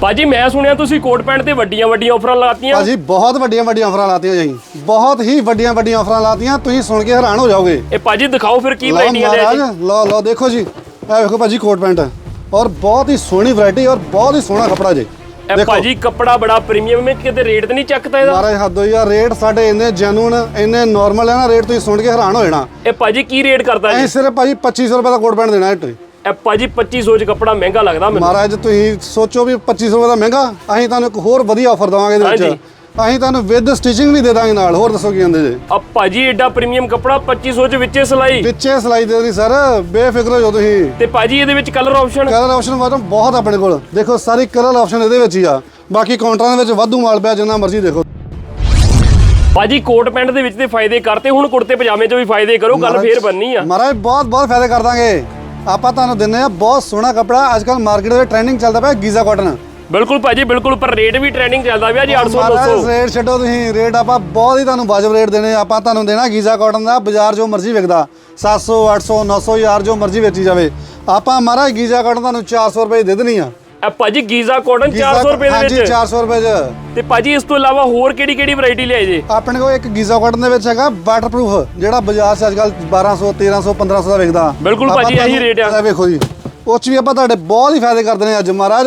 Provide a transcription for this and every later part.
ਭਾਜੀ ਮੈਂ ਸੁਣਿਆ ਤੁਸੀਂ ਕੋਟ ਪੈਂਟ ਤੇ ਵੱਡੀਆਂ ਵੱਡੀਆਂ ਆਫਰਾਂ ਲਾਤੀਆਂ। ਭਾਜੀ ਬਹੁਤ ਵੱਡੀਆਂ ਵੱਡੀਆਂ ਆਫਰਾਂ ਲਾਤੀਆਂ ਜੀ। ਬਹੁਤ ਹੀ ਵੱਡੀਆਂ ਵੱਡੀਆਂ ਆਫਰਾਂ ਲਾਤੀਆਂ ਤੁਸੀਂ ਸੁਣ ਕੇ ਹੈਰਾਨ ਹੋ ਜਾਓਗੇ। ਇਹ ਭਾਜੀ ਦਿਖਾਓ ਫਿਰ ਕੀ ਵੈਰਾਈਟੀਆਂ ਦੇ ਮਹਾਰਾਜ ਲਓ ਲਓ ਦੇਖੋ ਜੀ। ਇਹ ਵੇਖੋ ਭਾਜੀ ਕੋਟ ਪੈਂਟ। ਔਰ ਬਹੁਤ ਹੀ ਸੋਹਣੀ ਵੈਰਾਈਟੀ ਔਰ ਬਹੁਤ ਹੀ ਸੋਹਣਾ ਕੱਪੜਾ ਜੀ। ਇਹ ਭਾਜੀ ਕੱਪੜਾ ਬੜਾ ਪ੍ਰੀਮੀਅਮ ਹੈ ਕਿਤੇ ਰੇਟ ਤੇ ਨਹੀਂ ਚੱਕਦਾ ਇਹਦਾ? ਮਹਾਰਾਜ ਹੱਦ ਹੋਈ ਆ ਰੇਟ ਸਾਡੇ ਇੰਨੇ ਜੈਨੂਨ ਇੰਨੇ ਨਾਰਮਲ ਹੈ ਨਾ ਰੇਟ ਤੁਸੀਂ ਸੁਣ ਕੇ ਹੈਰਾਨ ਹੋ ਜਾਣਾ। ਇਹ ਭਾਜੀ ਕੀ ਰੇਟ ਕਰਦਾ ਜੀ? ਸਿਰਫ ਭਾਜੀ 2500 ਰੁਪਏ ਦਾ ਕੋਟ ਪੈਂਟ ਦੇਣਾ ਹੈ ਇਹ ਭਾਜੀ 2500 ਚ ਕੱਪੜਾ ਮਹਿੰਗਾ ਲੱਗਦਾ ਮੈਨੂੰ। ਮਹਾਰਾਜ ਤੁਸੀਂ ਸੋਚੋ ਵੀ 2500 ਰੁਪਏ ਦਾ ਮਹਿੰਗਾ ਅਸੀਂ ਤੁਹਾਨੂੰ ਇੱਕ ਹੋਰ ਵਧੀਆ ਆਫਰ ਦਵਾਂਗੇ ਇਹਦੇ। ਵਿੱਚ। ਅਸੀਂ ਤੁਹਾਨੂੰ ਵਿਦ ਸਟਿਚਿੰਗ ਵੀ ਦੇ ਦਾਂਗੇ ਨਾਲ। ਹੋਰ ਦੱਸੋ ਕੀ ਕਹਿੰਦੇ ਜੇ? ਆ ਭਾਜੀ ਐਡਾ ਪ੍ਰੀਮੀਅਮ ਕੱਪੜਾ 2500 ਚ ਵਿੱਚੇ ਸਿਲਾਈ। ਵਿੱਚੇ ਸਲਾਈ ਦੇ ਦੇਣੀ ਸਰ ਬੇਫਿਕਰ ਹੋ ਜਾਓ ਤੁਸੀਂ। ਤੇ ਭਾਜੀ ਇਹਦੇ ਵਿੱਚ colour option colour option madam ਬਹੁਤ ਆਪਣੇ ਕੋਲ। ਦੇਖੋ ਸਾਰੀ ਕਲਰ ਆਪਸ਼ਨ ਇਹਦੇ ਵਿੱਚ ਹੀ ਆ। ਬਾਕੀ ਕਾਊਂਟਰਾਂ ਦੇ ਵਿੱਚ ਵਾਧੂ ਮਾਲ ਪਿਆ ਜਿੰਨਾ ਮਰਜ਼ੀ ਦੇਖੋ। ਭਾਜੀ ਕੋਟ ਪੈਂਟ ਦੇ ਵਿੱਚ ਤੇ ਫਾਇਦੇ ਕਰਤੇ ਹੁਣ ਕੁੜਤੇ ਪਜਾਮੇ ਚ ਵੀ ਫਾਇਦੇ ਕਰੋ ਗੱਲ ਫੇਰ ਬੰਨੀ ਆ। ਮਹਾਰਾਜ ਬਹੁਤ ਬਹੁਤ ਫਾਇਦੇ ਕਰ ਦਾਂਗੇ। ਆਪਾਂ ਤੁਹਾਨੂੰ ਦਿੰਨੇ ਆ ਬਹੁਤ ਸੋਹਣਾ ਕਪੜਾ। ਅੱਜ ਕੱਲ ਮਾਰਕੀਟ ਦੇ ਟ੍ਰੈਂਡਿੰਗ ਚੱਲਦਾ ਪਿਆ ਗੀਜ਼ਾ ਕਾਟਨ ਬਿਲਕੁਲ ਭਾਜੀ ਬਿਲਕੁਲ ਪਰ ਰੇਟ ਵੀ ਟ੍ਰੈਂਡਿੰਗ ਚੱਲਦਾ ਪਿਆ ਜੀ 800 ਮਹਾਰਾਜ 900 ਰੇਟ ਛੱਡੋ ਤੁਸੀਂ ਰੇਟ ਆਪਾਂ ਬਹੁਤ ਹੀ ਤੁਹਾਨੂੰ ਵਾਜਬ ਰੇਟ ਦੇਣੇ ਆ। ਆਪਾਂ ਤੁਹਾਨੂੰ ਦੇਣਾ ਗੀਜ਼ਾ ਕਾਟਨ ਦਾ ਬਾਜ਼ਾਰ ਜੋ ਮਰਜ਼ੀ ਵਿਕਦਾ। 700 800 900 1000 ਜੋ ਮਰਜ਼ੀ ਵੇਚੀ ਜਾਵੇ। ਆਪਾਂ ਮਹਾਰਾਜ ਗੀਜ਼ਾ ਕਾਟਨ ਤੁਹਾਨੂੰ 400 ਰੁਪਏ ਦੇ ਦੇਣੀ ਆ। ਇਹ ਭਾਜੀ ਗੀਜ਼ਾ ਕਾਟਨ ਗੀਜ਼ਾ- 400 ਰੁਪਏ ਦੇ ਹਾਂਜੀ ਵਿੱਚ। 400 ਰੁਪਏ ਚ। ਤੇ ਭਾਜੀ ਇਸ ਤੋਂ ਇਲਾਵਾ ਹੋਰ ਕਿਹੜੀ ਕਿਹੜੀ ਵੈਰਾਈਟੀ ਲਿਆਏ ਜੇ? ਆਪਣੇ ਕੋਲ ਇੱਕ ਗੀਜ਼ਾ ਕਾਟਨ ਦੇ ਵਿੱਚ ਹੈਗਾ ਵਾਟਰਪ੍ਰੂਫ ਜਿਹੜਾ ਬਾਜ਼ਾਰ 'ਚ ਅੱਜਕੱਲ 1200 1300 1500 ਦਾ ਵਿਕਦਾ। ਬਿਲਕੁਲ ਭਾਜੀ, ਇਹੀ ਰੇਟ ਆ। ਵੇਖੋ ਜੀ। ਉਹ 'ਚ ਵੀ ਆਪਾਂ ਤੁਹਾਡੇ ਬਹੁਤ ਹੀ ਫਾਇਦੇ ਕਰਦੇ ਨੇ ਅੱਜ ਮਹਾਰਾਜ।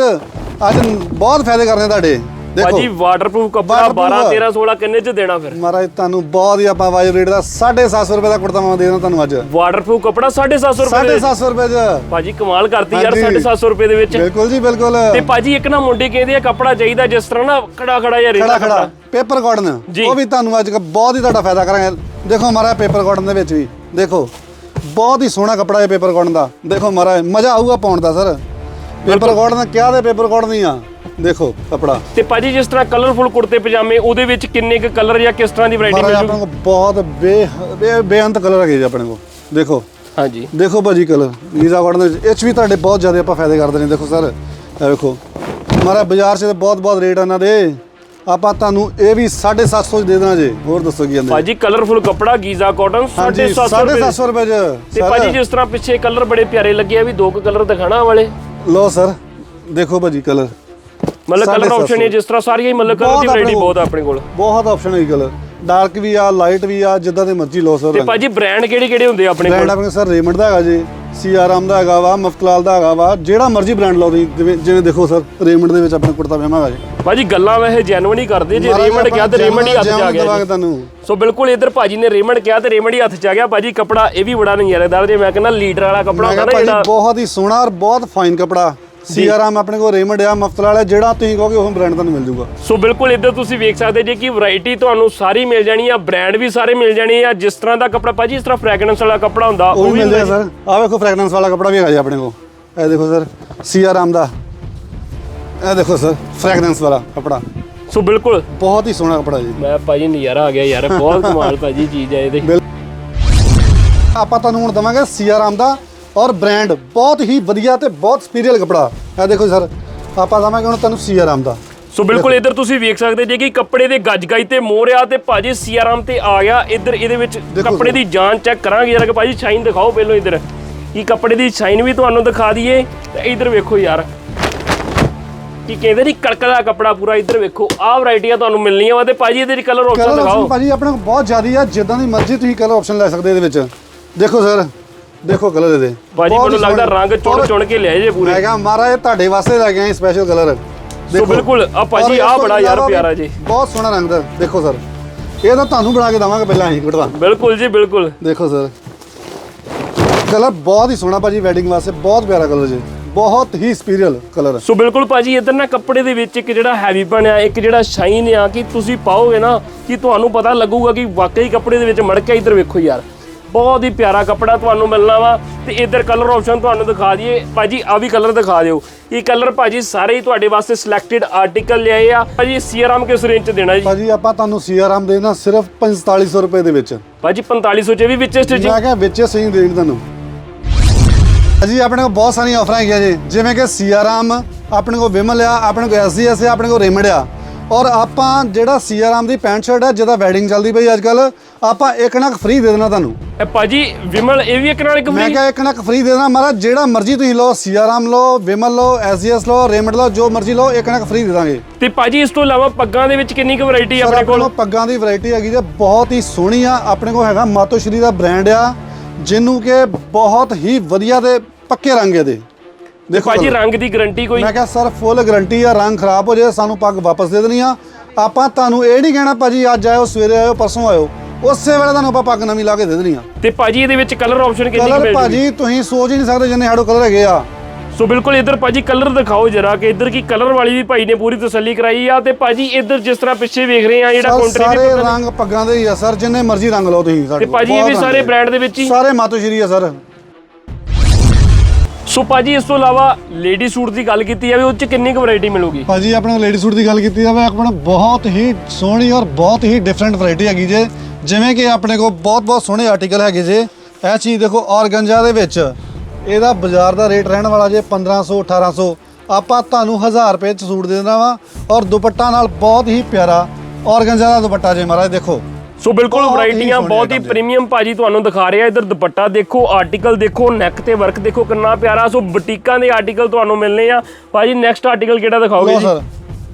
ਅੱਜ ਬਹੁਤ ਫਾਇਦੇ ਕਰਨੇ ਤੁਹਾਡੇ। ਦੇਖੋ ਭਾਜੀ ਵਾਟਰਪ੍ਰੂਫ ਕੱਪੜਾ Waterproof 12 13 16 ਕਿੰਨੇ ਚ ਦੇਣਾ ਫਿਰ? ਮਹਾਰਾਜ ਤੁਹਾਨੂੰ ਬਹੁਤ ਹੀ ਆਪਾਂ ਵਾਜਬ ਰੇਟ ਦਾ 750 ਰੁਪਏ ਦਾ ਕੁੜਤਾ ਮੈਂ ਦੇ ਦੇਣਾ ਤੁਹਾਨੂੰ ਅੱਜ। ਵਾਟਰਪ੍ਰੂਫ ਕੱਪੜਾ 750 ਰੁਪਏ ਦੇ? 750 ਰੁਪਏ ਚ। ਭਾਜੀ ਕਮਾਲ ਕਰਤੀ ਯਾਰ ਹਾਂਜੀ। 750 ਰੁਪਏ ਦੇ ਵਿੱਚ। ਬਿਲਕੁਲ ਜੀ ਬਿਲਕੁਲ। ਤੇ ਭਾਜੀ ਇੱਕ ਨਾ ਮੁੰਡੇ ਕਹਿੰਦੇ ਆ ਕੱਪੜਾ ਚਾਹੀਦਾ ਜਿਸ ਤਰ੍ਹਾਂ ਨਾ ਖੜਾ ਖੜਾ ਜਾਂ ਖੜਾ ਰੇੜਾ ਖੜਾ ਪੇਪਰ ਕਾਟਨ। ਉਹ ਵੀ ਤੁਹਾਨੂੰ ਅੱਜ ਬਹੁਤ ਹੀ ਤੁਹਾਡਾ ਫਾਇਦਾ ਕਰਾਂਗੇ। ਦੇਖੋ ਮਹਾਰਾਜ ਪੇਪਰ ਕਾਟਨ ਦੇ ਵਿੱਚ ਵੀ। ਦੇਖੋ ਬਹੁਤ ਹੀ ਸੋਹਣਾ ਕੱਪੜਾ ਹੈ ਪੇਪਰ ਕਾਟਨ ਦਾ। ਦੇਖੋ ਮਹਾਰਾਜ ਮਜ਼ਾ ਆਊਗਾ ਪਾਉਣ ਦਾ ਸਰ। ਪੇਪਰ ਕਾਟਨ ਦਾ ਕਿਹਾ ਤੇ ਪੇਪਰ ਕਾਟਨ ਨਹੀਂ ਆ? ਦੇਖੋ ਕੱਪੜਾ। ਤੇ ਭਾਜੀ ਜਿਸ ਤਰ੍ਹਾਂ ਕਲਰਫੁਲ ਕੁੜਤੇ ਪਜਾਮੇ ਉਹਦੇ ਵਿੱਚ ਕਿੰਨੇ ਕੁ ਕਲਰ ਜਾਂ ਕਿਸ ਤਰ੍ਹਾਂ ਦੀ ਵੈਰਾਈਟੀ ਮਹਾਰਾਜ ਮਿਲ ਆਪਣੇ ਜੂਗੀ ਕੋਲ ਬਹੁਤ ਬੇ ਬੇ- ਬੇਅੰਤ ਕਲਰ ਹੈਗੇ ਜੀ ਆਪਣੇ ਕੋਲ। ਦੇਖੋ। ਹਾਂਜੀ। ਦੇਖੋ ਭਾਜੀ ਕਲਰ ਨੀਜ਼ਾ ਕਾਟਨ ਦੇ ਵਿੱਚ ਇਹ 'ਚ ਵੀ ਤੁਹਾਡੇ ਬਹੁਤ ਜ਼ਿਆਦਾ ਆਪਾਂ ਫਾਇਦੇ ਕਰਦੇ ਨੇ ਦੇਖੋ ਸਰ। ਇਹ ਵੇਖੋ। ਮਹਾਰਾਜ ਬਾਜ਼ਾਰ 'ਚ ਤਾਂ ਬਹੁਤ ਬਹੁਤ ਰੇਟ ਆ ਇਹਨਾਂ ਦੇ। ਆਪਾਂ ਤੁਹਾਨੂੰ ਇਹ ਵੀ 750 ਚ ਦੇ ਦੇਣਾ ਜੇ। ਹੋਰ ਦੱਸੋ ਕੀ ਕਹਿੰਦੇ? ਭਾਜੀ ਕਲਰਫੁਲ ਕੱਪੜਾ ਗੀਜ਼ਾ ਕਾਟਨ ਹਾਂਜੀ 750 ਰੁਪਏ। 750 ਰੁਪਏ ਚ। ਤੇ ਸਰ, ਭਾਜੀ ਜਿਸ ਤਰ੍ਹਾਂ ਪਿੱਛੇ ਕਲਰ ਬੜੇ ਪਿਆਰੇ ਲੱਗੇ ਆ ਵੀ ਦੋ ਕੁ ਕਲਰ ਦਿਖਾਣਾ ਵਾਲੇ। ਲਓ ਸਰ। ਦੇਖੋ ਭਾਜੀ ਕਲਰ ਮਤਲਬ ਕਲਰ 750 ਆਪਸ਼ਨ ਹੈ ਜਿਸ ਤਰ੍ਹਾਂ ਸਾਰੀਆਂ ਹੀ ਮਤਲਬ ਕਲਰ ਦੀ ਵੈਰਾਈਟੀ। ਬਹੁਤ ਆ ਆਪਣੇ ਕੋਲ। ਬਹੁਤ ਆਪਸ਼ਨ ਹੈ ਕਲਰ ਡਾਰਕ ਵੀ ਆ ਲਾਈਟ ਵੀ ਆ ਜਿੱਦਾਂ ਦੇ ਮਰਜ਼ੀ ਲਓ ਸਰ ਤੇ ਭਾਜੀ ਬ੍ਰਾਂਡ ਕਿਹੜੇ ਕਿਹੜੇ ਹੁੰਦੇ ਆ ਆਪਣੇ ਬ੍ਰਾਂਡ ਕੋਲ? ਆਪਣੇ ਸਰ ਰੇਮੰਡ ਦਾ ਹੈਗਾ ਜੀ ਸੀਆਰਐਮ ਦਾ ਹੈਗਾ ਵਾ ਮਫਕਲਾਲ ਦਾ ਹੈਗਾ ਵਾ ਜਿਹੜਾ ਮਰਜ਼ੀ ਬ੍ਰਾਂਡ ਲਓ ਤੁਸੀਂ ਜਿਵੇਂ ਦੇਖੋ ਸਰ ਰੇਮੰਡ ਦੇ ਵਿੱਚ ਆਪਣੇ ਕੁੜਤਾ ਪਜਾਮਾ ਹੈਗਾ ਜੀ। ਭਾਜੀ ਗੱਲਾਂ ਵੈਸੇ ਜੈਨੂਇਨ ਹੀ ਕਰਦੇ ਜੇ ਰੇਮੰਡ ਕਿਹਾ ਤੇ ਰੇਮੰਡ ਹੀ ਹੱਥ 'ਚ ਆ ਗਿਆ। ਤੁਹਾਨੂੰ। ਸੋ ਬਿਲਕੁਲ ਇਧਰ ਭਾਜੀ ਨੇ ਰੇਮੰਡ ਕਿਹਾ ਤੇ ਰੇਮੰਡ ਹੀ ਹੱਥ 'ਚ ਆ ਗਿਆ ਭਾਜੀ ਕੱਪੜਾ ਇਹ ਵੀ ਬੜਾ ਨਜ਼ਾਰੇਦਾਰ ਜੇ ਮੈਂ ਕਹਿੰਦਾ ਲੀਟਰ ਵਾਲਾ ਕੱਪੜਾ ਹੁੰਦਾ ਨਾ ਜਿਹੜਾ ਬਹੁਤ ਹੀ ਸੋਹਣਾ ਔਰ ਬਹੁਤ ਫਾਈਨ ਕਪੜਾ। ਸੀਆਰਐਮ ਆਪਣੇ ਕੋਲ ਰੇਮੰਡ ਆ ਮਫਤਲਾਲ ਹੈ ਜਿਹੜਾ ਤੁਸੀਂ ਕਹੋਗੇ ਉਹ ਬ੍ਰਾਂਡ ਤੁਹਾਨੂੰ ਮਿਲ ਜਾਊਗਾ ਸੋ ਬਿਲਕੁਲ ਇੱਧਰ ਤੁਸੀਂ ਵੇਖ ਸਕਦੇ ਜੇ ਕਿ ਵੈਰਾਈਟੀ ਤੁਹਾਨੂੰ ਸਾਰੀ ਮਿਲ ਜਾਣੀ ਆ ਬ੍ਰਾਂਡ ਵੀ ਸਾਰੇ ਮਿਲ ਜਾਣੇ ਆ ਜਿਸ ਤਰ੍ਹਾਂ ਦਾ ਕੱਪੜਾ ਭਾਜੀ ਇਸ ਤਰ੍ਹਾਂ ਫ੍ਰੈਗਰੈਂਸ ਵਾਲਾ ਕੱਪੜਾ ਹੁੰਦਾ ਉਹ ਵੀ ਮਿਲ ਸਰ। ਆਹ ਵੇਖੋ ਫ੍ਰੈਗਰੈਂਸ ਵਾਲਾ ਕਪੜਾ ਵੀ ਹੈਗਾ ਜੀ ਆਪਣੇ ਕੋਲ। ਇਹ ਦੇਖੋ ਸਰ ਸੀਆਰਐਮ ਦਾ। ਇਹ ਦੇਖੋ ਸਰ ਫ੍ਰੈਗਰੈਂਸ ਵਾਲਾ ਕਪੜਾ। ਸੋ ਬਿਲਕੁਲ। ਬਹੁਤ ਹੀ ਸੋਹਣਾ ਕਪੜਾ ਜੀ। ਮੈਂ ਭਾਜੀ ਨਜ਼ਾਰਾ ਆ ਗਿਆ ਯਾਰ ਬਹੁਤ ਕਮਾਲ ਭਾਜੀ ਚੀਜ਼ ਹੈ ਇਹਦੇ। ਆਪਾਂ ਤੁਹਾਨੂੰ ਹੁਣ ਦਵਾਂਗੇ ਸੀਆਰਐਮ ਦਾ ਔਰ ਬ੍ਰਾਂਡ ਬਹੁਤ ਹੀ ਵਧੀਆ ਤੇ ਬਹੁਤ ਸਪੀਰੀਅਲ ਕਪੜਾ। ਇਹ ਦੇਖੋ ਸਰ ਆਪਾਂ ਦਵਾਂਗੇ ਹੁਣ ਤੁਹਾਨੂੰ ਸੀਆਰਐਮ ਦਾ। ਸੋ ਬਿਲਕੁਲ ਇੱਧਰ ਤੁਸੀਂ ਵੇਖ ਸਕਦੇ ਜੇ ਕਿ ਕੱਪੜੇ ਦੇ ਗੱਜ ਗੱਜ ਤੇ ਮੋਹਰਿਆ ਤੇ ਭਾਜੀ ਸੀਆਰਐਮ ਤੇ ਆ ਗਿਆ। ਇੱਧਰ ਇਹਦੇ ਵਿੱਚ ਕੱਪੜੇ ਦੀ ਜਾਨ ਚੈੱਕ ਕਰਾਂਗੇ ਜਰਾ ਕਿ ਭਾਜੀ ਸ਼ਾਈਨ ਦਿਖਾਓ ਪਹਿਲਾਂ ਇੱਧਰ। ਕੀ ਕੱਪੜੇ ਦੀ ਸ਼ਾਈਨ ਵੀ ਤੁਹਾਨੂੰ ਦਿਖਾ ਦਈਏ। ਤੇ ਇੱਧਰ ਵੇਖੋ ਯਾਰ। ਕੀ ਕਹਿੰਦੇ ਨਹੀਂ ਕੜਕਦਾ ਕੱਪੜਾ ਪੂਰਾ ਇੱਧਰ ਵੇਖੋ। ਆਹ ਵੈਰਾਈਟੀਆਂ ਤੁਹਾਨੂੰ ਮਿਲਣੀਆਂ ਵਾ ਤੇ ਭਾਜੀ ਇਹਦੇ ਵਿੱਚ ਕਲਰ ਆਪਸ਼ਨ ਕਲਰ ਦਿਖਾਓ। ਆਪਸ਼ਨ ਭਾਜੀ ਆਪਣੇ ਕੋਲ ਬਹੁਤ ਜ਼ਿਆਦੀ ਆ ਜਿੱਦਾਂ ਦੀ ਮਰਜ਼ੀ ਤੁਸੀਂ ਕਲਰ ਆਪਸ਼ਨ ਲੈ ਸਕਦੇ ਇਹਦੇ ਵਿੱਚ। ਦੇਖੋ ਸਰ ਦੇਖੋ ਕਲਰ ਇਹਦੇ। ਭਾਜੀ ਬਹੁਤ ਹੀ ਮੈਨੂੰ ਲੱਗਦਾ ਸੋਹਣੇ। ਰੰਗ ਚੁਣ ਚੁਣ ਕੇ ਲਿਆਏ ਜੇ ਪੂਰੇ। ਮੈਂ ਕਿਹਾ ਮਹਾਰਾਜ ਤੁਹਾਡੇ ਵਾਸਤੇ ਲੈ ਕੇ ਆਏ ਸਪੈਸ਼ਲ ਕਲਰ। ਸੋ ਬਿਲਕੁਲ ਆ ਭਾਜੀ ਆ ਬੜਾ ਯਾਰ ਪਿਆਰਾ ਜੀ। ਬਹੁਤ ਸੋਹਣਾ ਰੰਗ ਦਾ ਦੇਖੋ ਸਰ। ਇਹ ਤਾਂ ਤੁਹਾਨੂੰ ਬਣਾ ਕੇ ਦਵਾਂਗੇ ਪਹਿਲਾਂ ਅਸੀਂ ਕੁੜਤਾ ਬਿਲਕੁਲ ਜੀ ਬਿਲਕੁਲ। ਦੇਖੋ ਸਰ। ਕਲਰ ਬਹੁਤ ਹੀ ਸੋਹਣਾ ਭਾਜੀ ਵੈਡਿੰਗ ਵਾਸਤੇ ਬਹੁਤ ਪਿਆਰਾ ਕਲਰ ਜੀ। ਬਹੁਤ ਹੀ ਸਪੀਰੀਅਲ ਕਲਰ। ਸੋ ਬਿਲਕੁਲ ਭਾਜੀ ਇਧਰ ਨਾ ਕੱਪੜੇ ਦੇ ਵਿੱਚ ਇੱਕ ਜਿਹੜਾ ਹੈਵੀ ਬਣਿਆ ਇੱਕ ਜਿਹੜਾ ਸ਼ਾਈਨ ਆ ਕਿ ਤੁਸੀਂ ਪਾਓਗੇ ਨਾ ਕਿ ਤੁਹਾਨੂੰ ਪਤਾ ਲੱਗੂਗਾ ਕਿ ਵਾਕਈ ਕੱਪੜੇ ਦੇ ਵਿੱਚ ਮੜਕਿਆ ਇਧਰ ਵੇਖੋ ਯਾਰ। ਬਹੁਤ ਹੀ ਪਿਆਰਾ ਕੱਪੜਾ ਤੁਹਾਨੂੰ ਮਿਲਣਾ ਵਾ ਤੇ ਇਧਰ ਕਲਰ ਆਪਸ਼ਨ ਤੁਹਾਨੂੰ ਦਿਖਾ ਦਈਏ। ਭਾਜੀ ਆ ਵੀ ਕਲਰ ਦਿਖਾ ਦਿਓ। ਇਹ ਕਲਰ ਭਾਜੀ ਸਾਰੇ ਹੀ ਤੁਹਾਡੇ ਵਾਸਤੇ ਸਿਲੈਕਟਡ ਆਰਟੀਕਲ ਲਿਆਏ ਆ। ਭਾਜੀ ਸੀਆਰਐਮ ਕਿਸ ਰੇਂਜ ਚ ਦੇਣਾ ਜੀ? ਭਾਜੀ ਆਪਾਂ ਤੁਹਾਨੂੰ ਸੀਆਰਐਮ ਦੇਣਾ ਸਿਰਫ 4500 ਰੁਪਏ ਦੇ ਵਿੱਚ। ਭਾਜੀ 4500 ਚ ਵੀ ਵਿੱਚ ਸਟਿਚਿੰਗ ਮੈਂ ਕਿਹਾ ਵਿੱਚ ਸਹੀ ਦੇਣ ਤੁਹਾਨੂੰ। ਜੀ ਆਪਣੇ ਕੋਲ ਬਹੁਤ ਸਾਰੀਆਂ ਆਫਰਾਂ ਹੈਗੀਆਂ ਜੀ। ਜਿਵੇਂ ਕਿ ਸੀਆਰਐਮ ਆਪਣੇ ਕੋਲ ਵਿਮਲ ਆ ਆਪਣੇ ਕੋਲ ਐਸਡੀਐਸ ਆ ਆਪਣੇ ਕੋਲ ਰੇਮਡ ਆ। ਔਰ ਆਪਾਂ ਜਿਹੜਾ ਸੀਆਰਐਮ ਦੀ ਪੈਂਟ ਸ਼ਰਟ ਹੈ ਜਿਹਦਾ ਵੈਡਿੰਗ ਚੱਲਦੀ ਪਈ ਅੱਜ ਕੱਲ ਆਪਾਂ ਇੱਕ ਨੱਕ ਫ੍ਰੀ ਦੇ ਦੇਣਾ ਤੁਹਾਨੂੰ। ਇਹ ਭਾਜੀ ਵਿਮਲ ਇਹ ਵੀ ਇੱਕ ਨਾਲ ਇੱਕ ਮੈਂ? ਕਿਹਾ ਇੱਕ ਨੱਕ ਫ੍ਰੀ ਦੇ ਦੇਣਾ। ਮਹਾਰਾਜ ਜਿਹੜਾ ਮਰਜ਼ੀ ਤੁਸੀਂ ਲਓ ਸੀਆਰਾਮ ਲਓ ਵਿਮਲ ਲਓ ਐਸਜੀਐਸ ਲਓ ਰੇਮੰਡ ਲਓ ਜੋ ਮਰਜ਼ੀ ਲਓ ਇੱਕ ਨੱਕ ਫ੍ਰੀ ਦੇ ਦਾਂਗੇ। ਤੇ ਭਾਜੀ ਇਸ ਤੋਂ ਇਲਾਵਾ ਪੱਗਾਂ ਦੇ ਵਿੱਚ ਕਿੰਨੀ ਕੁ ਵੈਰਾਈਟੀ ਸਰ, ਆਪਣੇ ਕੋਲ? ਪੱਗਾਂ ਦੀ ਵੈਰਾਈਟੀ ਹੈਗੀ ਜੇ ਬਹੁਤ ਹੀ ਸੋਹਣੀ ਆ। ਆਪਣੇ ਕੋਲ ਹੈਗਾ ਮਾਤੋ ਸ਼੍ਰੀ ਦਾ ਬ੍ਰਾਂਡ ਆ ਜਿਹਨੂੰ ਕਿ ਬਹੁਤ ਹੀ ਵਧੀਆ ਤੇ ਪੱਕੇ ਰੰਗ ਇਹਦੇ। ਦੇਖੋ ਭਾਜੀ। ਰੰਗ ਦੀ ਗਾਰੰਟੀ ਕੋਈ ਮੈਂ ਕਿਹਾ ਸਰ ਫੁੱਲ ਗਾਰੰਟੀ ਆ ਰੰਗ ਖਰਾਬ ਹੋ ਜਾਏ ਸਾਨੂੰ ਪੱਗ ਵਾਪਸ ਦੇ ਦੇਣੀ ਆ। ਆਪਾਂ ਤੁਹਾਨੂੰ ਇਹ ਨਹੀਂ ਕਹਿਣਾ ਭਾਜੀ ਅੱਜ ਆਇਓ ਸਵੇਰੇ ਆਇਓ ਪਰਸੋਂ ਆਇਓ। ਉਸੇ ਵੇਲੇ ਤੁਹਾਨੂੰ ਆਪਾਂ ਪੱਗ ਨਵੀਂ ਲਾ ਕੇ ਦੇ ਦੇਣੀ ਆ। ਤੇ ਭਾਜੀ ਇਹਦੇ ਵਿੱਚ ਕਲਰ ਆਪਸ਼ਨ ਕਿੰਨੀ ਕੁ ਕਲਰ ਭਾਜੀ ਤੁਸੀਂ ਸੋਚ ਹੀ ਨਹੀਂ ਸਕਦੇ ਜਿੰਨੇ ਸਾਡੇ ਕਲਰ ਹੈਗੇ ਆ। ਸੋ ਬਿਲਕੁਲ ਇੱਧਰ ਭਾਜੀ ਕਲਰ ਦਿਖਾਓ ਜਰਾ ਕਿ ਇੱਧਰ ਕੀ ਕਲਰ ਵਾਲੀ ਵੀ ਭਾਈ ਨੇ ਪੂਰੀ ਤਸੱਲੀ ਕਰਾਈ ਆ ਤੇ ਭਾਜੀ ਇੱਧਰ ਜਿਸ ਤਰ੍ਹਾਂ ਪਿੱਛੇ ਵੇਖ ਰਹੇ ਆ ਜਿਹੜਾ ਸਰ, ਕਾਊਂਟਰ ਸਾਰੇ ਦੇ ਰੰਗ ਪੱਗਾਂ ਦੇ ਹੀ ਆ ਸਰ ਜਿੰਨੇ ਮਰਜ਼ੀ ਰੰਗ ਲਓ ਤੁਸੀਂ ਸਾਡੇ ਤੇ ਭਾਜੀ ਇਹ ਵੀ ਸਾਰੇ। ਬ੍ਰਾਂਡ ਦੇ। ਵਿੱਚ ਹੀ? ਸਾਰੇ ਮਾਤੋ ਸ਼੍ਰੀ ਆ ਸਰ। ਸੋ ਭਾਜੀ, ਇਸ ਤੋਂ ਇਲਾਵਾ ਲੇਡੀ ਸੂਟ ਦੀ ਗੱਲ ਕੀਤੀ ਜਾਵੇ, ਉਹ ਚ ਕਿੰਨੀ ਕੁ ਵੈਰਾਈਟੀ ਮਿਲੂਗੀ? ਭਾਜੀ, ਆਪਣੇ ਲੇਡੀ ਸੂਟ ਦੀ ਗੱਲ ਕੀਤੀ ਜਾਵੇ, ਆਪਣੇ ਬਹੁਤ ਹੀ ਸੋਹਣੀ ਔਰ ਬਹੁਤ ਹੀ ਡਿਫਰੈਂਟ ਵੈਰਾਈਟੀ ਹੈਗੀ ਜੇ। ਜਿਵੇਂ ਕਿ ਆਪਣੇ ਕੋਲ ਬਹੁਤ ਬਹੁਤ ਸੋਹਣੇ ਆਰਟੀਕਲ ਹੈਗੇ ਜੇ। ਇਹ ਚੀਜ਼ ਦੇਖੋ, ਔਰਗੰਜਾ ਦੇ ਵਿੱਚ। ਇਹਦਾ ਬਾਜ਼ਾਰ ਦਾ ਰੇਟ ਰਹਿਣ ਵਾਲਾ ਜੇ 1500 1800 ਆਪਾਂ ਤੁਹਾਨੂੰ 1000 ਰੁਪਏ ਚ ਸੂਟ ਦੇ ਦੇਣਾ ਵਾ ਔਰ ਦੁਪੱਟਾ ਨਾਲ ਬਹੁਤ ਹੀ ਪਿਆਰਾ ਔਰਗੰਜਾ ਦਾ ਦੁਪੱਟਾ ਜੇ ਮਹਾਰਾਜ, ਦੇਖੋ। ਸੋ ਬਿਲਕੁਲ ਬਹੁਤ ਵੈਰਾਈਟੀਆਂ ਬਹੁਤ ਹੀ। ਪ੍ਰੀਮੀਅਮ ਭਾਜੀ ਤੁਹਾਨੂੰ ਦਿਖਾ ਰਿਹਾ ਇੱਧਰ ਦੁਪੱਟਾ ਦੇਖੋ ਆਰਟੀਕਲ ਦੇਖੋ ਨੈਕ ਤੇ ਵਰਕ ਦੇਖੋ ਕਿੰਨਾ ਪਿਆਰਾ। ਸੋ ਬੁਟੀਕਾਂ ਦੇ ਆਰਟੀਕਲ ਤੁਹਾਨੂੰ ਮਿਲਨੇ ਆ। ਭਾਜੀ ਨੈਕਸਟ ਆਰਟੀਕਲ ਕਿਹੜਾ ਦਿਖਾਓਗੇ ਜੀ? ਸਰ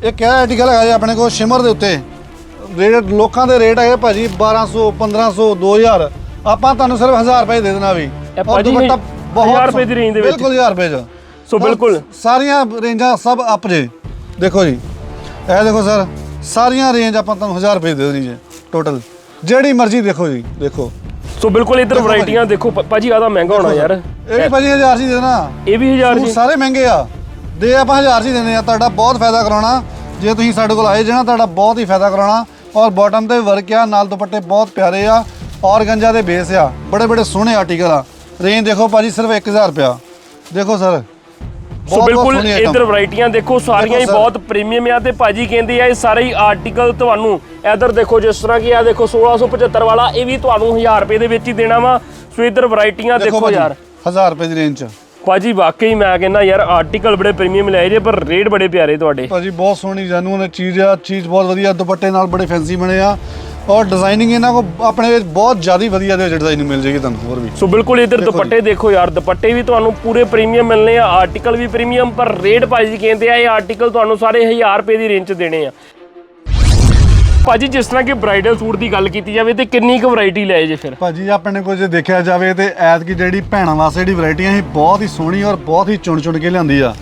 ਇਹ ਕਿਹੜਾ ਆਰਟੀਕਲ ਹੈਗਾ ਜੀ ਆਪਣੇ ਕੋਲ? ਸ਼ਿਮਰ ਦੇ ਉੱਤੇ। ਰੇਟ ਲੋਕਾਂ ਦੇ ਰੇਟ ਹੈਗੇ ਭਾਜੀ 1200 1500 2000 ਆਪਾਂ ਤੁਹਾਨੂੰ ਸਿਰਫ 1000 ਰੁਪਏ ਦੇ ਦੇਣਾ ਵੀ। ਭਾਜੀ ਨੇ 1000 ਰੁਪਏ ਦੀ range ਦੇ ਵਿੱਚ। ਬਿਲਕੁਲ 1000 ਰੁਪਏ ਚ। ਸੋ ਬਿਲਕੁਲ। ਸਾਰੀਆਂ ਰੇਂਜਾਂ ਸਭ ਅਪ ਜੇ। ਦੇਖੋ ਜੀ। ਇਹ ਦੇਖੋ ਸਰ ਸਾਰੀਆਂ ਰੇਂਜ ਆਪਾਂ ਤੁਹਾਨੂੰ 1000 ਰੁਪਏ ਦੇ ਦੇਣੀ ਜੇ ਟੋਟਲ ਜਿਹੜੀ ਮਰਜ਼ੀ ਦੇਖੋ ਜੀ ਦੇਖੋ। ਸੋ ਬਿਲਕੁਲ ਇੱਧਰ ਦੇਖੋ ਵੈਰਾਈਟੀਆਂ ਦੇਖੋ ਭ- ਭਾਜੀ ਆ ਤਾਂ ਮਹਿੰਗਾ ਹੋਣਾ ਯਾਰ। ਇਹ ਵੀ ਭਾਜੀ 1000 ਜੀ ਦੇਣਾ। ਇਹ ਵੀ 1000 ਸੂਟ ਜੀ ਸਾਰੇ ਮਹਿੰਗੇ ਆ। ਦੇ ਆਪਾਂ 1000 ਜੀ ਦਿੰਦੇ ਆ ਤੁਹਾਡਾ ਬਹੁਤ ਫਾਇਦਾ ਕਰਾਉਣਾ। ਜੇ ਤੁਸੀਂ ਸਾਡੇ ਕੋਲ ਆਏ ਜੇ ਨਾ ਤੁਹਾਡਾ ਬਹੁਤ ਹੀ ਫਾਇਦਾ ਕਰਾਉਣਾ। ਔਰ ਬਾਟਮ ਤੇ ਵਰਕ ਆ ਨਾਲ ਦੁਪੱਟੇ ਬਹੁਤ ਪਿਆਰੇ ਆ ਔਰ ਗੰਜਾ ਦੇ ਬੇਸ ਆ। ਬੜੇ ਬੜੇ ਸੋਹਣੇ ਆਰਟੀਕਲ ਆ। ਰੇਂਜ ਦੇਖੋ ਭਾਜੀ ਸਿਰਫ 1000 ਰੁਪਿਆ ਦੇਖੋ ਸਰ। ਸੋ ਬਿਲਕੁਲ ਇੱਧਰ ਵੈਰਾਈਟੀਆਂ ਦੇਖੋ ਸਾਰੀਆਂ ਹੀ। ਬਹੁਤ ਪ੍ਰੀਮੀਅਮ ਆ ਤੇ ਭਾਜੀ ਕਹਿੰਦੇ ਆ ਇਹ ਸਾਰੇ ਹੀ ਆਰਟੀਕਲ ਤੁਹਾਨੂੰ ਇੱਧਰ ਦੇਖੋ ਜਿਸ ਤਰ੍ਹਾਂ ਕਿ ਆ ਦੇਖੋ 1675 ਵਾਲਾ ਇਹ ਵੀ ਤੁਹਾਨੂੰ 1000 ਰੁਪਏ ਦੇ ਵਿੱਚ ਹੀ ਦੇਣਾ ਵਾ। ਸੋ ਇੱਧਰ ਵੈਰਾਈਟੀਆਂ ਦੇਖੋ ਯਾਰ। 1000 ਰੁਪਏ ਦੀ ਰੇਂਜ ਚ ਭਾਜੀ ਵਾਕਈ ਮੈਂ ਕਹਿੰਦਾ ਯਾਰ ਆਰਟੀਕਲ ਬੜੇ ਪ੍ਰੀਮੀਅਮ ਲਏ ਜੇ ਪਰ ਰੇਟ ਬੜੇ ਪਿਆਰੇ ਤੁਹਾਡੇ। ਭਾਜੀ ਬਹੁਤ ਸੋਹਣੀ ਜੈਨੂਨ ਚੀਜ਼ ਆ ਚੀਜ਼ ਬਹੁਤ ਵਧੀਆ ਦੁਪੱਟੇ ਨਾਲ ਬੜੇ ਫੈਂਸੀ ਬਣੇ ਆ। ਔਰ ਡਿਜ਼ਾਈਨਿੰਗ ਇਹਨਾਂ ਕੋ ਆਪਣੇ ਵਿੱਚ ਬਹੁਤ ਜ਼ਿਆਦਾ ਵਧੀਆ ਦੇ ਵਿੱਚ ਡਿਜ਼ਾਈਨਿੰਗ ਮਿਲ ਜੇਗੀ ਤੁਹਾਨੂੰ ਹੋਰ ਵੀ। ਸੋ ਬਿਲਕੁਲ ਇੱਧਰ ਦੁਪੱਟੇ ਦੇਖੋ ਯਾਰ ਦੁਪੱਟੇ ਵੀ ਤੁਹਾਨੂੰ ਪੂਰੇ ਪ੍ਰੀਮੀਅਮ ਮਿਲਨੇ ਆ ਆਰਟੀਕਲ ਵੀ ਪ੍ਰੀਮੀਅਮ ਪਰ ਰੇਟ ਭਾਜੀ ਕਹਿੰਦੇ ਆ ਇਹ ਆਰਟੀਕਲ ਤੁਹਾਨੂੰ ਸਾਰੇ 1000 ਰੁਪਏ ਦੀ ਰੇਂਜ 'ਚ ਦੇਣੇ ਆ। ਭਾਜੀ ਜਿਸ ਤਰ੍ਹਾਂ ਕਿ ਬ੍ਰਾਈਡਲ ਸੂਟ ਦੀ ਗੱਲ ਕੀਤੀ ਜਾਵੇ ਤੇ ਕਿੰਨੀ ਕੁ ਵੈਰਾਈਟੀ ਲਏ ਜੇ ਫਿਰ? ਭਾਜੀ ਆਪਣੇ ਕੋਲ ਜੇ ਦੇਖਿਆ ਜਾਵੇ ਤੇ ਐਤ ਕੀ ਜਿਹੜੀ ਭੈਣਾਂ ਵਾਸਤੇ ਜਿਹੜੀ ਵੈਰਾਈਟੀਆਂ ਸੀ ਬਹੁਤ ਹੀ ਸੋਹਣੀ ਔਰ ਬਹੁਤ ਹੀ ਚੁਣ ਚੁਣ ਕੇ ਲਿਆਂਦੀ ਆ।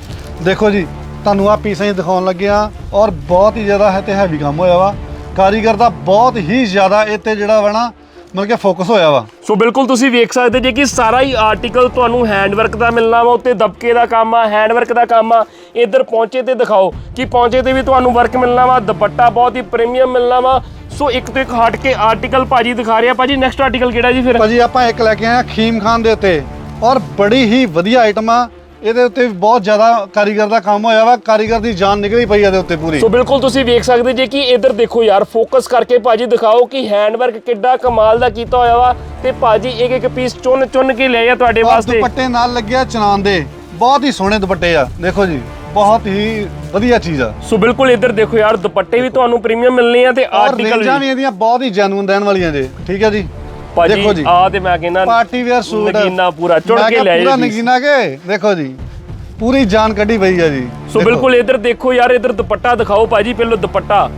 ਦੇਖੋ ਜੀ ਤੁਹਾਨੂੰ ਆ ਪੀਸਾਂ ਹੀ ਦਿਖਾਉਣ ਲੱਗਿਆ ਔਰ ਬਹੁਤ ਹੀ ਜ਼ਿਆਦਾ ਹੈ ਤੇ ਹੈਵੀ ਕੰਮ ਹੋਇਆ ਵਾ। ਕਾਰੀਗਰ ਦਾ ਬਹੁਤ ਹੀ ਜ਼ਿਆਦਾ ਇਹ ਤੇ ਜਿਹੜਾ ਵਾ ਨਾ ਮਤਲਬ ਕਿ ਫੋਕਸ ਹੋਇਆ ਵਾ। ਸੋ ਬਿਲਕੁਲ ਤੁਸੀਂ ਵੇਖ ਸਕਦੇ ਜੇ ਕਿ ਸਾਰਾ ਹੀ ਆਰਟੀਕਲ ਤੁਹਾਨੂੰ ਹੈਂਡਵਰਕ ਦਾ ਮਿਲਣਾ ਵਾ ਉੱਤੇ ਦਬਕੇ ਦਾ ਕੰਮ ਆ ਹੈਂਡਵਰਕ ਦਾ ਕੰਮ ਆ। ਇੱਧਰ ਪਹੁੰਚੇ ਤੇ ਦਿਖਾਓ ਕਿ ਪਹੁੰਚੇ ਤੇ ਵੀ ਤੁਹਾਨੂੰ ਵਰਕ ਮਿਲਣਾ ਵਾ ਦੁਪੱਟਾ ਬਹੁਤ ਹੀ ਪ੍ਰੀਮੀਅਮ ਮਿਲਣਾ ਵਾ। ਸੋ ਇੱਕ ਤੋਂ ਇੱਕ ਹਟ ਕੇ ਆਰਟੀਕਲ ਭਾਜੀ ਦਿਖਾ ਰਿਹਾ। ਭਾਜੀ ਨੈਕਸਟ ਆਰਟੀਕਲ ਕਿਹੜਾ ਜੀ ਫਿਰ? ਭਾਜੀ ਆਪਾਂ ਇੱਕ ਲੈ ਕੇ ਆਏ ਆ ਖੀਮ ਖਾਨ ਦੇ ਉੱਤੇ। ਔਰ ਬੜੀ ਹੀ ਵਧੀਆ ਆਈਟਮ ਆ। ਇਹਦੇ ਉੱਤੇ ਵੀ ਬਹੁਤ ਜ਼ਿਆਦਾ ਕਾਰੀਗਰ ਦਾ ਕੰਮ ਹੋਇਆ ਵਾ ਕਾਰੀਗਰ ਦੀ ਜਾਨ ਨਿਕਲੀ ਪਈ ਆ ਇਹਦੇ ਉੱਤੇ ਪੂਰੀ। ਸੋ ਬਿਲਕੁਲ ਤੁਸੀਂ ਵੇਖ ਸਕਦੇ ਜੇ ਕਿ ਇੱਧਰ ਦੇਖੋ ਯਾਰ ਫੋਕਸ ਕਰਕੇ ਭਾਜੀ ਦਿਖਾਓ ਕਿ ਹੈਂਡਵਰਕ ਕਿੱਡਾ ਕਮਾਲ ਦਾ ਕੀਤਾ ਹੋਇਆ ਵਾ ਤੇ ਭਾਜੀ ਇੱਕ ਇੱਕ ਪੀਸ ਚੁੰਨ ਚੁੰਨ ਕੇ ਲਏ ਆ ਤੁਹਾਡੇ ਵਾਸਤੇ। ਦੁਪੱਟੇ ਨਾਲ ਲੱਗਿਆ ਚਨਾਨ ਦੇ ਬਹੁਤ ਹੀ ਸੋਹਣੇ ਦੁਪੱਟੇ ਆ ਦੇਖੋ ਜੀ ਬਹੁਤ ਹੀ ਵਧੀਆ ਚੀਜ਼ ਆ। ਸੋ ਬਿਲਕੁਲ ਇੱਧਰ ਦੇਖੋ ਯਾਰ ਦੁਪੱਟੇ ਵੀ ਤੁਹਾਨੂੰ ਪ੍ਰੀਮੀਅਮ ਮਿਲਨੇ ਆ ਤੇ ਆਰਟੀਕਲ ਵੀ। ਵੀ ਇਹਦੀਆਂ ਬਹੁਤ ਹੀ ਜੈਨੂਨ ਦੇਣ ਵਾਲੀਆਂ ਜੇ ਠੀਕ ਹੈ ਜੀ? ਦੇਖੋ ਜੀ। ਆ ਤੇ ਮੈਂ ਕਹਿੰਦਾ ਪਾਰਟੀ ਵੇਅਰ ਸੂਟ। ਨਗੀਨਾ ਪੂਰਾ ਚੁਣ ਮੈਂ ਕੇ ਕਿਹਾ ਲੈ ਪੂਰਾ ਜੀ ਨਗੀਨਾ ਕੇ ਦੇਖੋ ਜੀ ਪੂਰੀ ਜਾਨ ਕੱਢੀ ਪਈ ਆ ਜੀ। ਸੋ ਦੇਖੋ। ਬਿਲਕੁਲ ਇੱਧਰ ਦੇਖੋ ਯਾਰ ਇੱਧਰ ਦੁਪੱਟਾ ਦਿਖਾਓ ਭਾਜੀ ਪਹਿਲਾਂ ਦੁਪੱਟਾ।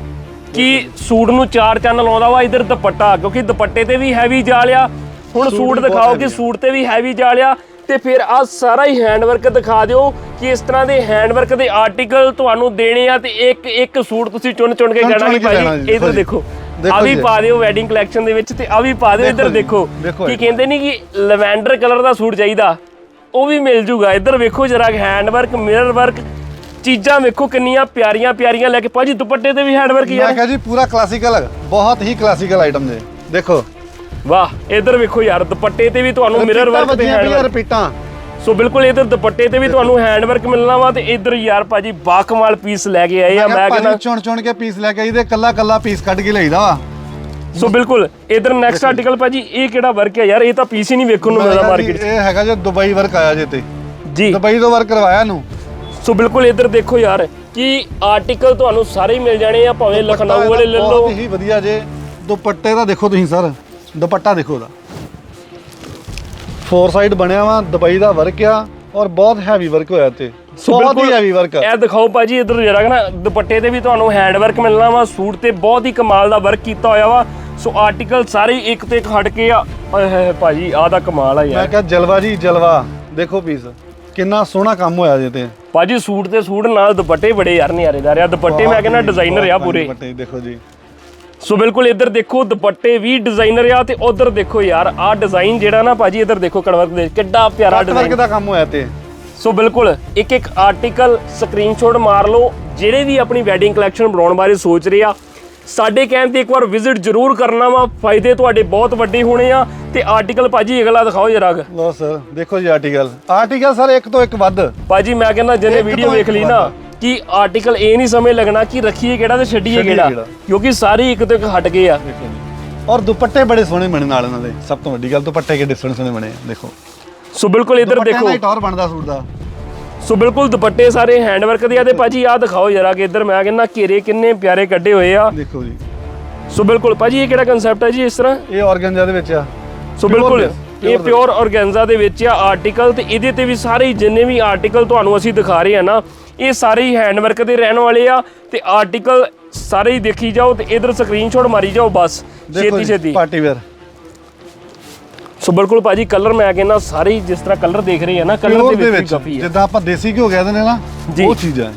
ਕਿ ਸੂਟ ਨੂੰ ਚਾਰ ਚੰਨ ਲਾਉਂਦਾ ਵਾ ਇੱਧਰ ਦੁਪੱਟਾ? ਕਿਉਂਕਿ ਦੁਪੱਟੇ ਤੇ ਵੀ ਹੈਵੀ ਜਾਲਿਆ ਹੁਣ ਸੂਟ ਦਿਖਾਓ ਕਿ। ਸੂਟ ਤੇ ਵੀ ਹੈਵੀ ਜਾਲਿਆ ਤੇ ਫਿਰ ਆ ਸਾਰਾ ਹੀ ਹੈਂਡਵਰਕ ਦਿਖਾ ਦਿਓ ਕਿ ਇਸ ਤਰ੍ਹਾਂ ਦੇ ਹੈਂਡਵਰਕ ਦੇ ਆਰਟੀਕਲ ਤੁਹਾਨੂੰ ਦੇਣੇ ਆ ਤੇ ਇੱਕ ਇੱਕ ਸੂਟ ਤੁਸੀਂ ਚੁਣ ਚੁਣ ਕੇ ਕਹਿਣਾ ਲੈਣਾ ਭਾਜੀ। ਇੱਧਰ ਦੇਖੋ। ਆ ਵੀ ਪਾ ਦਿਓ ਵੈਡਿੰਗ ਕਲੈਕਸ਼ਨ ਦੇ ਵਿੱਚ ਤੇ ਆ ਵੀ ਪਾ ਦਿਓ ਇੱਧਰ ਦੇਖੋ। ਕੀ। ਕਹਿੰਦੇ ਨਹੀਂ ਕਿ ਲਵੈਂਡਰ ਕਲਰ ਦਾ ਸੂਟ ਚਾਹੀਦਾ। ਉਹ ਵੀ ਮਿਲ ਜੂਗਾ। ਇੱਧਰ ਵੇਖੋ ਜਰਾ ਹੈਂਡਵਰਕ ਮਿਰਰ ਵਰਕ ਚੀਜ਼ਾਂ ਵੇਖੋ ਕਿੰਨੀਆਂ ਪਿਆਰੀਆਂ ਪਿਆਰੀਆਂ ਲੈ ਕੇ। ਭਾਜੀ ਦੁਪੱਟੇ ਤੇ ਵੀ ਹੈਂਡਵਰਕ ਮੈਂ ਯਾਰ ਕਿਹਾ ਜੀ ਪੂਰਾ ਕਲਾਸੀਕਲ ਬਹੁਤ ਹੀ ਕਲਾਸੀਕਲ ਆਈਟਮ ਜੇ ਦੇਖੋ। ਵਾਹ ਇੱਧਰ ਵੇਖੋ ਯਾਰ ਦੁਪੱਟੇ ਤੇ ਵੀ ਤੁਹਾਨੂੰ ਮਿਰਰ ਵਰਕ ਤੇ ਪਈਆਂ ਹੈਂਡਵਰਕ ਰਿਪੀਟਾਂ। ਸੋ ਬਿਲਕੁਲ ਇੱਧਰ ਦੁਪੱਟੇ ਤੇ ਵੀ ਤੁਹਾਨੂੰ ਹੈਂਡਵਰਕ ਮਿਲਣਾ ਵਾ ਤੇ ਇੱਧਰ ਯਾਰ ਭਾਜੀ ਬਾਕਮਾਲ ਪੀਸ ਲੈ ਕੇ ਆਏ ਆ ਮੈਂ ਕਹਿੰਦਾ ਚੁਣ ਚੁਣ ਕੇ ਪੀਸ ਲੈ ਕੇ ਆਈ ਤੇ ਕੱਲਾ ਕੱਲਾ ਪੀਸ ਕੱਢ ਕੇ ਲਈਦਾ ਵਾ। ਸੋ ਬਿਲਕੁਲ ਇੱਧਰ ਨੈਕਸਟ ਆਰਟੀਕਲ ਭਾਜੀ ਇਹ ਕਿਹੜਾ ਵਰਕ ਹੈ ਯਾਰ? ਇਹ ਤਾਂ ਪੀਸ ਹੀ ਨਹੀਂ ਵੇਖਣ ਨੂੰ ਮਿਲਦਾ ਮਾਰਕੀਟ 'ਚ। ਇਹ ਹੈਗਾ ਜੇ ਦੁਬਈ ਵਰਕ ਆਇਆ ਜੇ ਤੇ। ਜੀ। ਦੁਬਈ ਤੋਂ ਵਰਕ ਕਰਵਾਇਆ ਇਹਨੂੰ। ਸੋ ਬਿਲਕੁਲ ਇੱਧਰ ਦੇਖੋ ਯਾਰ ਕਿ ਆਰਟੀਕਲ ਤੁਹਾਨੂੰ ਸਾਰੇ ਹੀ ਮਿਲ ਜਾਣੇ ਆ ਭਾਵੇਂ ਲਖਨਊ ਵਾਲੇ ਲੈ ਲਓ। ਬਹੁਤ ਹੀ ਵਧੀਆ ਜੇ। ਦੁਪੱਟੇ ਦਾ ਦੇਖੋ ਤੁਸੀਂ ਸਰ ਦੁਪੱਟਾ ਦੇਖੋ ਉਹਦਾ ਫੋਰ ਸਾਈਡ ਬਣਿਆ ਵਾ ਦੁਬਈ ਦਾ ਵਰਕ ਆ ਔਰ ਬਹੁਤ ਹੈਵੀ ਵਰਕ ਹੋਇਆ ਤੇ ਬਹੁਤ ਹੀ ਹੈਵੀ ਵਰਕ ਆ। ਇਹ ਦਿਖਾਓ ਭਾਜੀ ਇਧਰ ਜਰਾ ਨਾ ਦੁਪੱਟੇ ਤੇ ਵੀ ਤੁਹਾਨੂੰ ਹੈਂਡ ਵਰਕ ਮਿਲਣਾ ਵਾ ਸੂਟ ਤੇ ਬਹੁਤ ਹੀ ਕਮਾਲ ਦਾ ਵਰਕ ਕੀਤਾ ਹੋਇਆ ਵਾ। ਸੋ ਆਰਟੀਕਲ ਸਾਰੇ ਇੱਕ ਤੇ ਇੱਕ ਹਟ ਕੇ ਆ। ਓਏ ਹੋਏ ਹੋਏ ਭਾਜੀ ਆਹ ਦਾ ਕਮਾਲ ਆ ਮੈਂ ਯਾਰ। ਕਿਹਾ ਜਲਵਾ ਜੀ ਜਲਵਾ ਦੇਖੋ ਪੀਸ ਕਿੰਨਾ ਸੋਹਣਾ ਕੰਮ ਹੋਇਆ ਜੇ ਤੇ। ਭਾਜੀ ਸੂਟ ਤੇ ਸੂਟ ਨਾਲ ਦੁਪੱਟੇ ਬੜੇ ਯਾਰ ਨਿਆਰੇਦਾਰ ਆ। ਦੁਪੱਟੇ ਮੈਂ ਕਹਿੰਦਾ ਡਿਜ਼ਾਈਨਰ ਆ ਪੂਰੇ। ਦੁਪੱਟੇ ਦੇਖੋ ਜੀ। ਸੋ ਬਿਲਕੁਲ ਇੱਧਰ ਦੇਖੋ ਦੁਪੱਟੇ ਵੀ ਡਿਜ਼ਾਈਨਰ ਆ ਤੇ ਉਧਰ ਦੇਖੋ ਯਾਰ ਆਹ ਡਿਜ਼ਾਈਨ ਜਿਹੜਾ ਨਾ ਭਾਜੀ ਇੱਧਰ ਦੇਖੋ ਕੜਵਰਕ ਦੇ ਕਿੱਡਾ ਪਿਆਰਾ ਡਿਜ਼ਾਈਨ ਦਾ ਕੰਮ ਹੋਇਆ ਤੇ ਸੋ ਬਿਲਕੁਲ ਇੱਕ ਇੱਕ ਆਰਟੀਕਲ ਸਕਰੀਨਸ਼ਾਟ ਮਾਰ ਲਓ ਜਿਹੜੇ ਵੀ ਆਪਣੀ ਵੈਡਿੰਗ ਕਲੈਕਸ਼ਨ ਬਣਾਉਣ ਬਾਰੇ ਸੋਚ ਰਹੇ ਆ। ਸਾਡੇ ਕਹਿਣ ਤੇ ਇੱਕ ਵਾਰ ਵਿਜ਼ਿਟ ਜ਼ਰੂਰ ਕਰਨਾ ਵਾ ਫਾਇਦੇ ਤੁਹਾਡੇ ਬਹੁਤ ਵੱਡੇ ਹੋਣੇ ਆ ਤੇ ਆਰਟੀਕਲ ਭਾਜੀ ਅਗਲਾ ਦਿਖਾਓ ਜਰਾ। ਲੋ ਸਰ ਦੇਖੋ ਜੀ ਆਰਟੀਕਲ ਆਰਟੀਕਲ ਸਰ ਇੱਕ ਤੋਂ ਇੱਕ ਵੱਧ। ਭਾਜੀ ਮੈਂ ਕਹਿੰਦਾ ਜਿਹਨੇ ਵੀਡੀਓ ਵੇਖ ਲਈ ਨਾ ਕਿ ਆਰਟੀਕਲ ਇਹ ਨਹੀਂ ਸਮਝ ਲੱਗਣਾ ਕਿ ਰੱਖੀਏ ਕਿਹੜਾ ਤੇ ਛੱਡੀਏ ਕਿਹੜਾ। ਕਿਉਂਕਿ ਸਾਰੇ ਇੱਕ ਤੋਂ ਇੱਕ ਹਟ ਗਏ ਆ। ਔਰ ਦੁਪੱਟੇ ਬੜੇ ਸੋਹਣੇ ਬਣੇ ਨਾਲ ਇਹਨਾਂ ਦੇ ਸਭ ਤੋਂ ਵੱਡੀ ਗੱਲ ਦੁਪੱਟੇ ਕਿੱਡੇ ਸੋਹਣੇ ਸੋਹਣੇ ਬਣੇ ਆ, ਦੇਖੋ। ਸੋ ਬਿਲਕੁਲ ਇੱਧਰ ਦੇਖੋ ਦਾ ਹੀ ਟੌਰ ਬਣਦਾ ਸੂਟ ਦਾ। ਸੋ ਬਿਲਕੁਲ ਦੁਪੱਟੇ ਸਾਰੇ ਹੈਂਡ ਵਰਕ ਦੇ ਆ ਤੇ ਭਾਜੀ ਆਹ ਦਿਖਾਓ ਜਰਾ ਕਿ ਇੱਧਰ ਮੈਂ ਕਹਿੰਦਾ ਘੇਰੇ ਕਿੰਨੇ ਪਿਆਰੇ ਕੱਢੇ ਹੋਏ ਆ। ਦੇਖੋ ਜੀ। ਸੋ ਬਿਲਕੁਲ ਭਾਜੀ ਇਹ ਕਿਹੜਾ ਕਨਸੈਪਟ ਹੈ ਜੀ ਇਸ ਤਰ੍ਹਾਂ? ਇਹ ਆਰਗਨਜਾ ਦੇ ਵਿੱਚ ਆ। ਸੋ ਬਿਲਕੁਲ। ਇਹ। ਪਿਓਰ ਆਰਗੈਂਜ਼ਾ ਦੇ ਵਿੱਚ ਆ ਆਰਟੀਕਲ ਤੇ ਇਹਦੇ ਤੇ ਵੀ ਸਾਰੇ ਜਿੰਨੇ ਵੀ ਆਰਟੀਕਲ ਤੁਹਾਨੂੰ ਅਸੀਂ ਦਿਖਾ ਰਹੇ ਆ ਨਾ ਇਹ ਸਾਰੇ ਹੀ ਹੈਂਡ ਵਰਕ ਦੇ ਰਹਿਣ ਵਾਲੇ ਆ ਤੇ ਆਰਟੀਕਲ ਸਾਰੇ ਹੀ ਦੇਖੀ ਜਾਓ ਤੇ ਇਧਰ ਸਕਰੀਨਸ਼ਾਟ ਮਾਰੀ ਜਾਓ ਬਸ ਛੇਤੀ ਛੇਤੀ ਪਾਰਟੀ ਵੇਅਰ ਸੋ ਬਿਲਕੁਲ ਭਾਜੀ ਕਲਰ ਮੈਂ ਕਹਿੰਦਾ ਸਾਰੇ ਹੀ ਜਿਸ ਤਰ੍ਹਾਂ ਕਲਰ ਦੇਖ ਰਹੇ ਆ ਨਾ ਕਲਰ ਦੇ ਵਿੱਚ ਕਾਫੀ ਹੈ ਜਿੱਦਾਂ ਆਪਾਂ ਦੇਸੀ ਘਿਓ ਕਹਿੰਦੇ ਨੇ ਨਾ। ਉਹ ਚੀਜ਼ਾਂ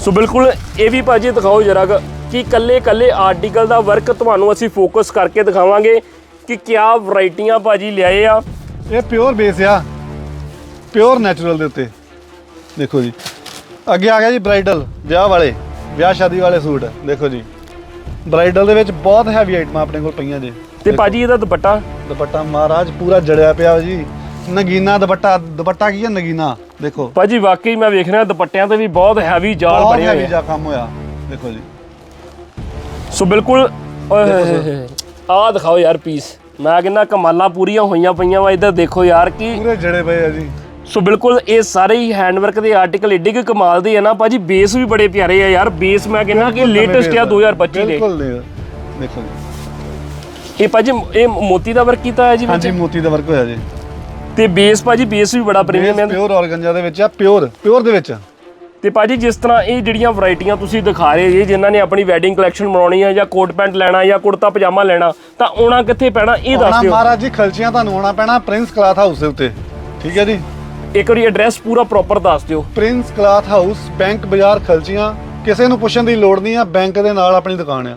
ਸੋ ਬਿਲਕੁਲ ਇਹ ਵੀ ਭਾਜੀ ਦਿਖਾਓ ਜਰਾ ਕਿ ਕੱਲੇ ਕੱਲੇ ਆਰਟੀਕਲ ਦਾ ਵਰਕ ਤੁਹਾਨੂੰ ਅਸੀਂ ਫੋਕਸ ਕਰਕੇ ਦਿਖਾਵਾਂਗੇ ਕਿ ਕਿਆ ਵੈਰਾਈਟੀਆਂ ਭਾਜੀ ਲਿਆਏ ਆ। ਇਹ ਪਿਓਰ ਬੇਸ ਆ। ਪਿਓਰ ਨੈਚੁਰਲ ਦੇ ਉੱਤੇ। ਦੇਖੋ ਜੀ। ਅੱਗੇ ਆ ਗਿਆ ਜੀ ਬ੍ਰਾਈਡਲ ਵਿਆਹ ਵਾਲੇ ਵਿਆਹ ਸ਼ਾਦੀ ਵਾਲੇ ਸੂਟ। ਦੇਖੋ ਜੀ। ਬ੍ਰਾਈਡਲ ਦੇ ਵਿੱਚ ਬਹੁਤ ਹੈਵੀ ਆਈਟਮਾਂ ਆਪਣੇ ਕੋਲ ਪਈਆਂ ਜੀ। ਤੇ ਭਾਜੀ ਇਹਦਾ ਦੁਪੱਟਾ? ਦੁਪੱਟਾ ਮਹਾਰਾਜ ਪੂਰਾ ਜੜਿਆ ਪਿਆ ਜੀ। ਨਗੀਨਾ ਦੁਪੱਟਾ ਦੁਪੱਟਾ ਕੀ ਹੈ ਨਗੀਨਾ? ਦੇਖੋ। ਭਾਜੀ ਵਾਕਈ ਮੈਂ ਵੇਖ ਰਿਹਾ ਦੁਪੱਟਿਆਂ ਤੇ ਵੀ ਬਹੁਤ ਹੈਵੀ ਜਾਲ ਬਹੁਤ ਬਣੇ ਹੋਏ ਹੈਵੀ ਆ ਜਾ ਕੰਮ ਹੋਇਆ। ਦੇਖੋ ਜੀ। ਸੋ ਬਿਲਕੁਲ ਆਹ ਦਿਖਾਓ ਯਾਰ ਪੀਸ ਮੈਂ ਕਹਿੰਦਾ ਕਮਾਲਾਂ ਪੂਰੀਆਂ ਹੋਈਆਂ ਪਈਆਂ ਵਾ ਇੱਧਰ ਦੇਖੋ ਯਾਰ ਕਿ ਪੂਰੇ ਜੜੇ ਪਏ ਆ ਜੀ। ਸੋ ਬਿਲਕੁਲ ਇਹ ਸਾਰੇ ਹੀ ਹੈਂਡਵਰਕ ਦੇ ਆਰਟੀਕਲ ਏਡੇ ਕੁ ਕਮਾਲ ਦੇ ਆ ਨਾ ਭਾਜੀ ਬੇਸ ਵੀ ਬੜੇ ਪਿਆਰੇ ਆ ਯਾਰ ਬੇਸ ਮੈਂ ਕਹਿੰਦਾ ਕਿ ਲੇਟੈਸਟ ਆ 2025 ਦੇ ਬਿਲਕੁਲ ਨਹੀਂ ਦੇਖੋ ਜੀ। ਇਹ ਭਾਜੀ ਇਹ ਮੋਤੀ ਦਾ ਵਰਕ ਕੀਤਾ ਹੈ ਜੀ ਵਿੱਚ? ਹਾਂਜੀ ਮੋਤੀ ਦਾ ਵਰਕ ਹੋਇਆ ਜੀ। ਤੇ ਬੇਸ ਭਾਜੀ ਬੇਸ ਵੀ ਬੜਾ ਪ੍ਰੀਮੀਅਮ ਹੈ। ਪਿਓਰ ਆਰਗੰਜਾ ਦੇ ਵਿੱਚ ਆ ਪਿਓਰ ਪਿਓਰ ਦੇ ਵਿੱਚ ਤੇ ਭਾਜੀ ਜਿਸ ਤਰ੍ਹਾਂ ਇਹ ਜਿਹੜੀਆਂ ਵੈਰਾਈਟੀਆਂ ਤੁਸੀਂ ਦਿਖਾ ਰਹੇ ਜੀ ਜਿਨ੍ਹਾਂ ਨੇ ਆਪਣੀ ਵੈਡਿੰਗ ਕਲੈਕਸ਼ਨ ਬਣਾਉਣੀ ਹੈ ਜਾਂ ਕੋਟ ਪੈਂਟ ਲੈਣਾ ਜਾਂ ਕੁੜਤਾ ਪਜਾਮਾ ਲੈਣਾ ਤਾਂ ਆਉਣਾ ਕਿੱਥੇ ਪੈਣਾ ਇਹ ਦੱਸ ਦਿਓ। ਮਹਾਰਾਜ ਜੀ ਖਲਚੀਆਂ ਤੁਹਾਨੂੰ ਆਉਣਾ ਪੈਣਾ ਪ੍ਰਿੰਸ ਕਲਾਥ ਹਾਊਸ ਦੇ ਉੱਤੇ। ਠੀਕ ਹੈ ਜੀ? ਇੱਕ ਵਾਰੀ ਐਡਰੈਸ ਪੂਰਾ ਪ੍ਰੋਪਰ ਦੱਸ ਦਿਓ। ਪ੍ਰਿੰਸ ਕਲਾਥ ਹਾਊਸ ਬੈਂਕ ਬਾਜ਼ਾਰ ਖਲਚੀਆਂ। ਕਿਸੇ ਨੂੰ ਪੁੱਛਣ ਦੀ ਲੋੜ ਨਹੀਂ ਆ ਬੈਂਕ ਦੇ ਨਾਲ ਆਪਣੀ ਦੁਕਾਨ ਆ।